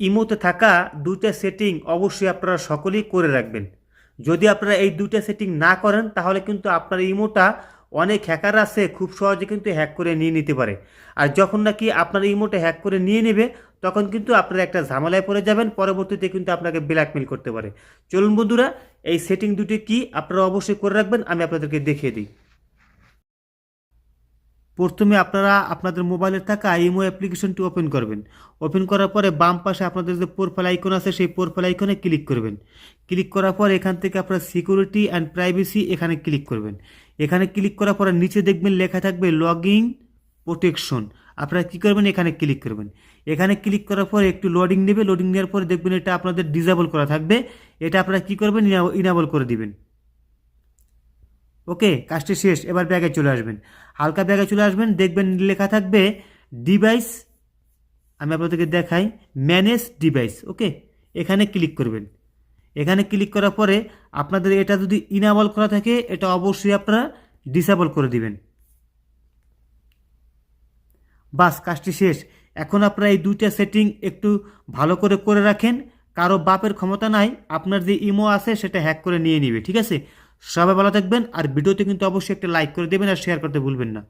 ইমোতে থাকা দুইটা সেটিং অবশ্যই আপনারা সকলেই করে রাখবেন। যদি আপনারা এই দুইটা সেটিং না করেন, তাহলে কিন্তু আপনার ইমোটা অনেক হ্যাকার আছে, খুব সহজে কিন্তু হ্যাক করে নিয়ে নিতে পারে। আর যখন নাকি আপনার ইমোটা হ্যাক করে নিয়ে নেবে, তখন কিন্তু আপনারা একটা ঝামেলায় পড়ে যাবেন, পরবর্তীতে কিন্তু আপনাকে ব্ল্যাকমেল করতে পারে। চলুন বন্ধুরা, এই সেটিং দুটি কি? আপনারা অবশ্যই করে রাখবেন, আমি আপনাদেরকে দেখিয়ে দিই। প্রথমে আপনারা আপনাদের মোবাইলে থাকা ইমো অ্যাপ্লিকেশনটি ওপেন করবেন। ওপেন করার পরে বাম পাশে আপনাদের যে প্রোফাইল আইকন আছে, সেই প্রোফাইল আইকনে ক্লিক করবেন। ক্লিক করার পর এখান থেকে আপনার সিকিউরিটি অ্যান্ড প্রাইভেসি এখানে ক্লিক করবেন। এখানে ক্লিক করার পরে নিচে দেখবেন লেখা থাকবে লগইন প্রোটেকশন আপনারা কী করবেন? এখানে ক্লিক করবেন। এখানে ক্লিক করার পর একটু লোডিং নেবে। লোডিং নেওয়ার পরে দেখবেন এটা আপনাদের ডিজেবল করা থাকবে। এটা আপনারা কী করবেন? ইনাবল করে দিবেন। ওকে, কাজটি শেষ, এবার ব্যাগে চলে আসবেন। হালকা ব্যাগে চলে আসবেন, দেখবেন লেখা থাকবে ডিভাইস আমি আপনাদেরকে দেখাই ম্যানেজ ডিভাইস ওকে? এখানে ক্লিক করবেন। এখানে ক্লিক করার পরে আপনাদের এটা যদি ইনাবল করা থাকে, এটা অবশ্যই আপনারা ডিসেবল করে দিবেন। বাস, কাজটি শেষ। এখন আপনারা এই দুইটা সেটিং একটু ভালো করে করে রাখেন। কারও বাপের ক্ষমতা নাই, আপনার যে ইমো আছে, সেটা হ্যাক করে নিয়ে নিবে, ঠিক আছে? সবাই ভালো থাকবেন আর ভিডিওতে কিন্তু অবশ্যই একটা লাইক করে দেবেন আর শেয়ার করতে ভুলবেন না।